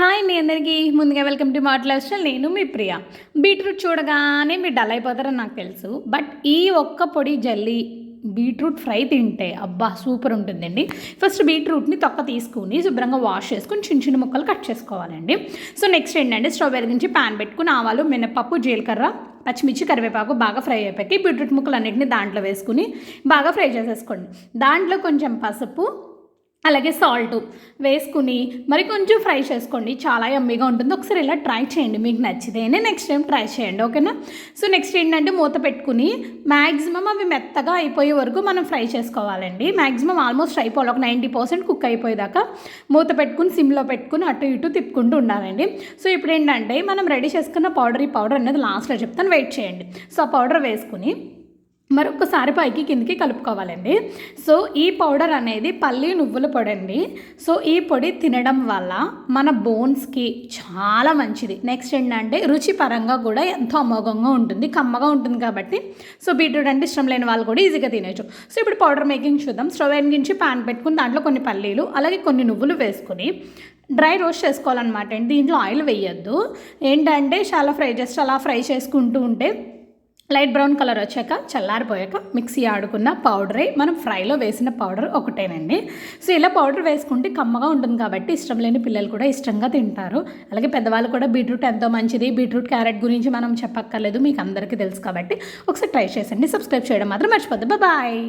Hi అండి అందరికీ. ముందుగా వెల్కమ్ టు మాట్ నేను మీ ప్రియ. బీట్రూట్ చూడగానే మీరు డల్ అయిపోతారని నాకు తెలుసు. బట్ ఈ ఒక్క పొడి జల్లి బీట్రూట్ ఫ్రై తింటే అబ్బా సూపర్ ఉంటుందండి. ఫస్ట్ బీట్రూట్ని తొక్క తీసుకుని శుభ్రంగా వాష్ చేసుకుని చిన్న చిన్న ముక్కలు కట్ చేసుకోవాలండి. సో నెక్స్ట్ ఏంటంటే స్టవ్ వెలిగించి ప్యాన్ పెట్టుకుని ఆవాలు మినపప్పు జీలకర్ర పచ్చిమిర్చి కరివేపాకు బాగా ఫ్రై అయిపోయి బీట్రూట్ ముక్కలు అన్నింటినీ దాంట్లో వేసుకుని బాగా ఫ్రై చేసేసుకోండి. దాంట్లో కొంచెం పసుపు అలాగే సాల్ట్ వేసుకుని మరి కొంచెం ఫ్రై చేసుకోండి. చాలా యమ్మీగా ఉంటుంది. ఒకసారి ఇలా ట్రై చేయండి. మీకు నచ్చితేనే నెక్స్ట్ టైం ట్రై చేయండి. ఓకేనా? సో నెక్స్ట్ ఏంటంటే మూత పెట్టుకుని మ్యాక్సిమం అవి మెత్తగా అయిపోయే వరకు మనం ఫ్రై చేసుకోవాలండి. మ్యాక్సిమం ఆల్మోస్ట్ అయిపోవాలి. ఒక నైంటీ పర్సెంట్ కుక్ అయిపోయేదాకా మూత పెట్టుకుని సిమ్లో పెట్టుకుని అటు ఇటు తిప్పుకుంటూ ఉండాలండి. సో ఇప్పుడు ఏంటంటే మనం రెడీ చేసుకున్న పౌడర్ ఈ పౌడర్ అనేది లాస్ట్లో చెప్తాను. వెయిట్ చేయండి. సో ఆ పౌడర్ వేసుకుని మరొకసారి పైకి కిందికి కలుపుకోవాలండి. సో ఈ పౌడర్ అనేది పల్లి నువ్వుల పొడి అండి సో ఈ పొడి తినడం వల్ల మన బోన్స్కి చాలా మంచిది. నెక్స్ట్ ఏంటంటే రుచి పరంగా కూడా ఎంతో అమోఘంగా ఉంటుంది కమ్మగా ఉంటుంది కాబట్టి. సో బీట్రూట్ అంటే ఇష్టం లేని వాళ్ళు కూడా ఈజీగా తినేచ్చు సో ఇప్పుడు పౌడర్ మేకింగ్ చూద్దాం. స్టవ్ వెలిగించి పాన్ పెట్టుకుని దాంట్లో కొన్ని పల్లీలు అలాగే కొన్ని నువ్వులు వేసుకుని డ్రై రోస్ట్ చేసుకోవాలన్నమాట అండి. దీంట్లో ఆయిల్ వేయొద్దు. ఏంటంటే చాలా ఫ్రై జస్ట్ అలా ఫ్రై చేసుకుంటూ ఉంటే లైట్ బ్రౌన్ కలర్ వచ్చాక చల్లారిపోయాక మిక్సీ ఆడుకున్న పౌడరే మనం ఫ్రైలో వేసిన పౌడర్ ఒకటేనండి. సో ఇలా పౌడర్ వేసుకుంటే కమ్మగా ఉంటుంది కాబట్టి ఇష్టం లేని పిల్లలు కూడా ఇష్టంగా తింటారు. అలాగే పెద్దవాళ్ళు కూడా బీట్రూట్ ఎంతో మంచిది. బీట్రూట్ క్యారెట్ గురించి మనం చెప్పక్కర్లేదు మీకు అందరికీ తెలుసు కాబట్టి ఒకసారి ట్రై చేసండి. సబ్స్క్రైబ్ చేయడం మాత్రం మర్చిపోద్దు. బాయ్!